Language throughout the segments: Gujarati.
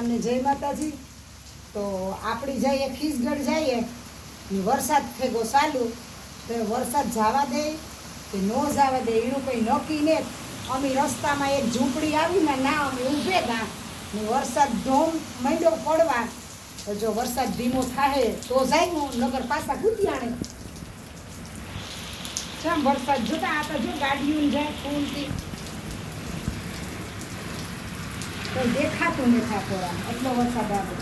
સીતારામને જય માતાજી. તો આપણી જઈએ ખીસગઢ જઈએ વરસાદ ફેગો ચાલુ. તો વરસાદ જવા દે કે ન જવા દે એનું કંઈ નક્કી ને. અમે રસ્તામાં એક ઝૂંપડી આવીને ના અમે ઊભે ગયા ને વરસાદ ધોમ મંડ્યો પડવા. તો જો વરસાદ ધીમો થાય તો જાય હું નગર પાછા ગુતિયાણે ચમ વરસાદ જોતા આ તો જો ગાડીઓ જાય ફૂલથી તો દેખાતું નથી આ એટલો વરસાદ આવે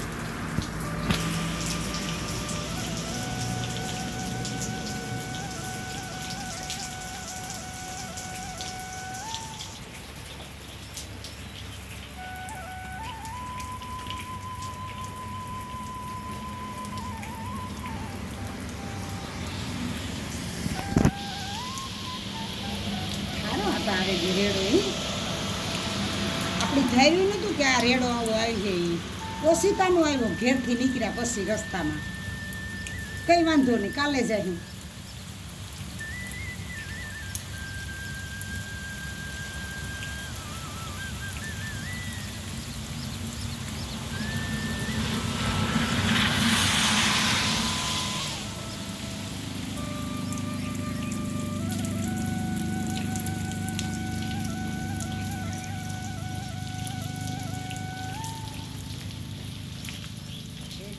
સારો હતો આવે જે રેડો ઈ. આપણે ધાર્યું નહોતું કે આ રેડો આવો આવી છે ઈ. ઓશિતાનું આવ્યો ઘેરથી નીકળ્યા પછી રસ્તામાં કંઈ વાંધો નહીં, કાલે જાય એ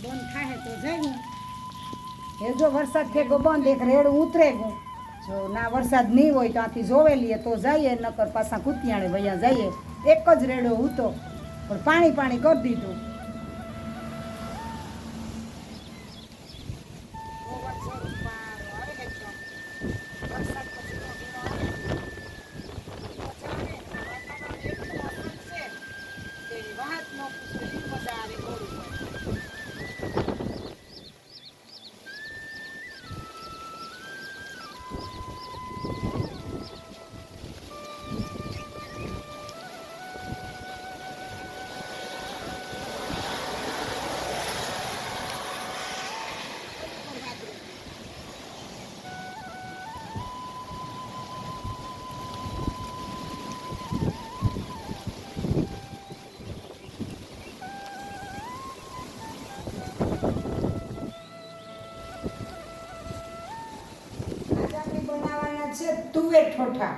બંધ થાય તો જાય એ જો વરસાદ થેગો બંધ, એક રેડું ઉતરે ગયું. જો ના વરસાદ નહીં હોય તો આથી જોવે લઈએ તો જઈએ, નકર પાછા કુતિયાણે ભૈયા જઈએ. એક જ રેડો હતો પણ પાણી પાણી કરી દીધું. તુવેર ઠોઠા.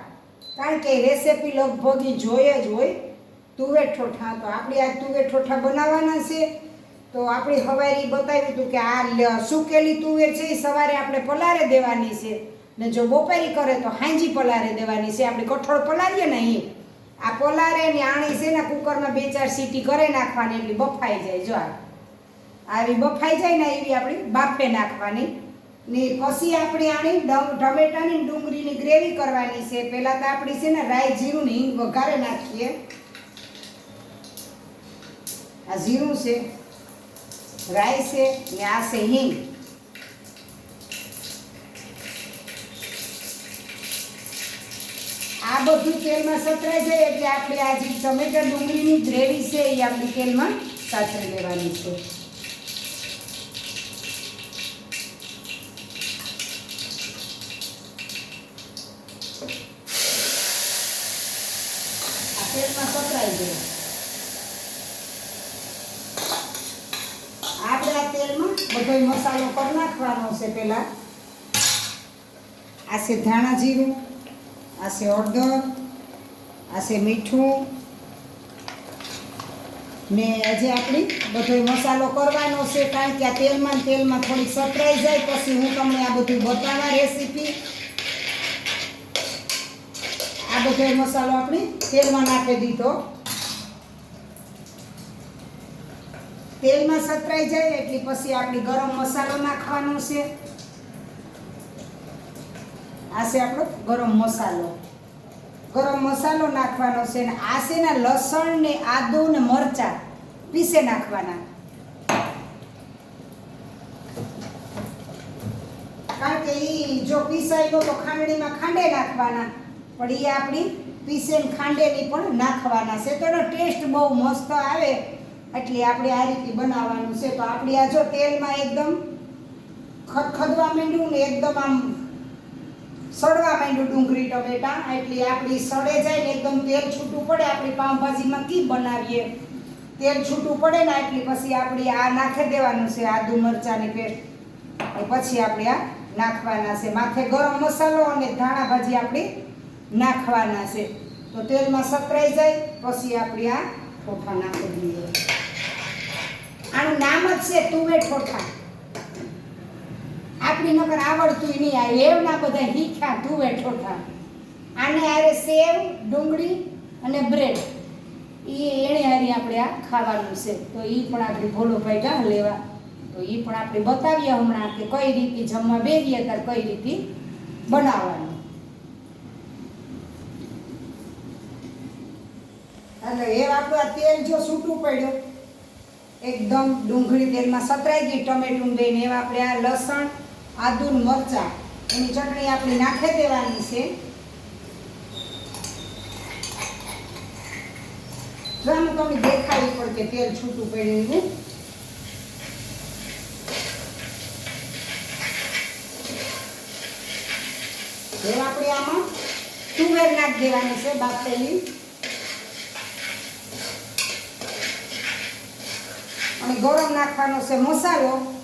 કારણ કે રેસીપી લગભગ જોઈએ જ હોય. તુવેર ઠોઠા તો આપણે આ તુવેર ઠોઠા બનાવવાના છે. તો આપણે હવારી બતાવ્યું હતું કે આ સુકેલી તુવેર છે એ સવારે આપણે પલારે દેવાની છે. ને જો બપોરી કરે તો હાંજી પલારે દેવાની છે. આપણે કઠોળ પલારીએ ને અહીં. આ પલારે ને આણી છે ને કુકરમાં બે ચાર સીટી કરે નાખવાની એટલી બફાઈ જાય. જો આવી બફાઈ જાય ને એવી આપણી બાફે નાખવાની. ને પછી આપણે આની ટમેટાની ડુંગળીની ગ્રેવી કરવાની છે. પહેલા તો આપણી છે ને રાઈ જીરું હિંગ વઘારે નાખીએ. આ જીરું છે, રાઈ છે ને આ છે હિંગ. આ બધું તેલમાં સતરાઈ જાય એટલે આપણે આ જે ટમેટા ડુંગળીની ગ્રેવી છે એ આપણી તેલમાં સાતરી લેવાની છે આ તેલમાં સતરાઈ જાય આપણે આ તેલમાં બધો મસાલો કરી નાખવાનો છે પહેલાં. આ છે ધાણા જીરું, આ છે હળદર, આ છે મીઠું. ને આજે આપણી બધો મસાલો કરવાનો છે કારણ કે આ તેલમાં તેલમાં થોડીક સતરાઈ જાય, પછી હું તમને આ બધું બતાવવા રેસીપી આ બધો મસાલો આપણે તેલમાં નાખી દીધો. તેલમાં સતરાઈ જાય એટલે પછી આપણે ગરમ મસાલો નાખવાનો છે. આ છે આપણો ગરમ મસાલો. ગરમ મસાલો નાખવાનો છે ને આ છે લસણ ને આદુ ને મરચાં પીસે નાખવાના. કારણ કે એ જો પીસાઈ ગયો તો ખાંડણીમાં ખાંડે નાખવાના. પણ એ આપણી પીસેન ખાંડેલી પણ નાખવાના છે. તો એનો ટેસ્ટ બહુ મસ્ત આવે. એટલે આપણે આ રીતે બનાવવાનું છે. તો આપણે આ જો તેલમાં એકદમ ખદખદવા માંડ્યું ને એકદમ આમ સડવા માંડ્યું ડુંગળી, ટમેટા. એટલે આપણી સડે જાય ને એકદમ તેલ છૂટું પડે. આપણી પાઉંભાજીમાં કી બનાવીએ? તેલ છૂટું પડે ને એટલી પછી આપણે આ નાખી દેવાનું છે, આદુ મરચાંની પેસ્ટ. એ પછી આપણે આ નાખવાના છે. માથે ગરમ મસાલો અને ધાણા ભાજી આપણી નાખવાના છે. તો તેલમાં સતરાઈ જાય, પછી આપણે આ ફોફા નાખી દઈએ. આનું તું એ ઠોઠા. આપણી નકર આવડતું નહીં, આ એવના બધા હીખ્યા તુવે ઠોઠા. આને આરે સેવ, ડુંગળી અને બ્રેડ. એ એણે હારી આપણે આ ખાવાનું છે. તો એ પણ આપણે ભોલો ભાઈ ગાહ લેવા. તો એ પણ આપણે બતાવીએ હમણાં કે કઈ રીતે જમવા બેસીએ ત્યારે કઈ રીતે બનાવવાનું. એટલે એ આપણું તેલ જો છૂટું પડ્યું એકદમ ડુંગળી તેલમાં સતરાઈ ગઈ, ટમેટું દઈને એવા આપણે આ લસણ, આદુન મરચાં, એની ચટણી આપણે નાખી દેવાની છે. આમાં તમને પણ કે તેલ છૂટું પડ્યું હવે આપણે આમાં તુવેર નાખી દેવાની છે, બાફેલી. અને ગરમ નાખવાનો છે મસાલો.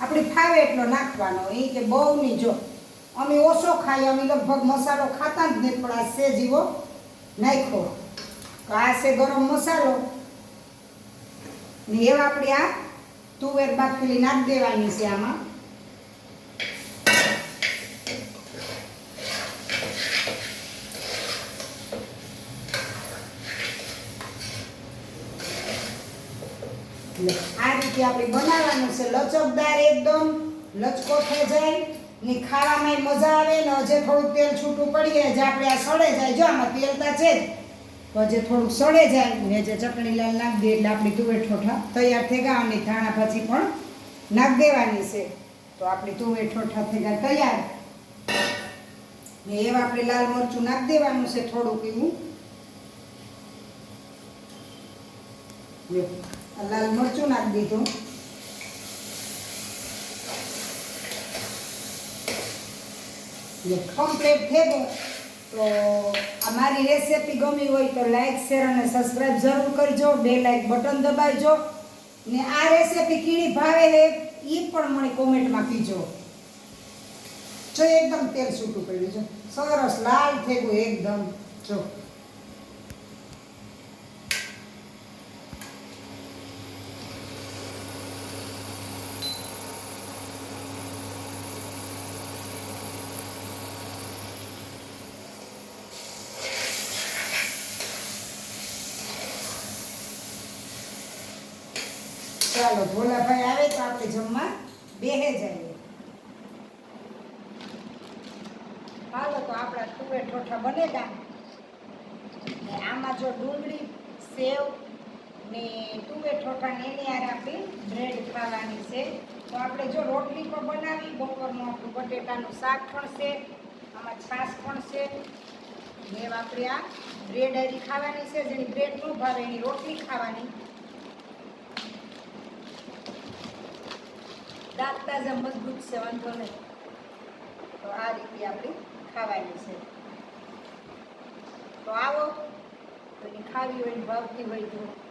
આપણે ફાવે એટલો નાખવાનો. એ કે બહુ નહીં જો. અમે ઓછો ખાઈએ, અમે લગભગ મસાલો ખાતા જ નહીં, પણ આ છે જીવો, નાખ્યો. તો આ છે ગરમ મસાલો. ને એવા આપણે આ તુવેર બાફેલી નાખી દેવાની છે આમાં. આ રીતે આપણે બનાવવાનું છે. લચકદાર એકદમ લચકો થઈ જાય ને ખાવામાં મજા આવે ને હજે થોડુંક તેલ છૂટું પડીએ જે આપણે આ સડે જાય. જો આમાં તેલતા છે તો હજે થોડુંક સડે જાય. ને જે ચટણી લાલ નાખી દે એટલે આપણી તુવેર ઠોઠા તૈયાર થઈ ગયા અને ધાણા ભાજી પણ નાખી દેવાની છે. તો આપણી તુવેર ઠોઠા થઈ ગયા તૈયાર. ને એવા આપણે લાલ મરચું નાખી દેવાનું છે થોડુંક એવું. લાલ મરચું નાખી દીધું. કમ્પ્લીટ થઈ તો આ મારી રેસીપી ગમી હોય તો લાઇક શેર અને સબસ્ક્રાઇબ જરૂર કરજો. બે લાઇક બટન દબાવજો. ને આ રેસીપી કીડી ભાવે એ પણ મને કોમેન્ટમાં કીજો. જો એકદમ તેલ છૂટું પડ્યું છે. સરસ લાલ થઈ ગયું એકદમ. જો. ચાલો, ભોલાભાઈ આવે તો આપણે જમવા બેહે જઈએ. હાલો તો આપણા તુવે ઠોઠા બનેગા. ને આમાં જો ડુંગળી, સેવ ને તુવે ઠોઠા ને એની આપણી બ્રેડ ખાવાની છે. તો આપણે જો રોટલી પણ બનાવી, બપોરનું આપણું બટેટાનું શાક પણ છે, આમાં છાશ પણ છે. ને આપણે આ બ્રેડ હારી ખાવાની છે, જેની બ્રેડ ન ભાવે એની રોટલી ખાવાની. દાંત તાજા મજબૂત છે, વાંધો નહીં. તો આ રીતે આપણી ખાવાની છે. તો આવો, તો એ ખાવી હોય ભાવતી હોય તો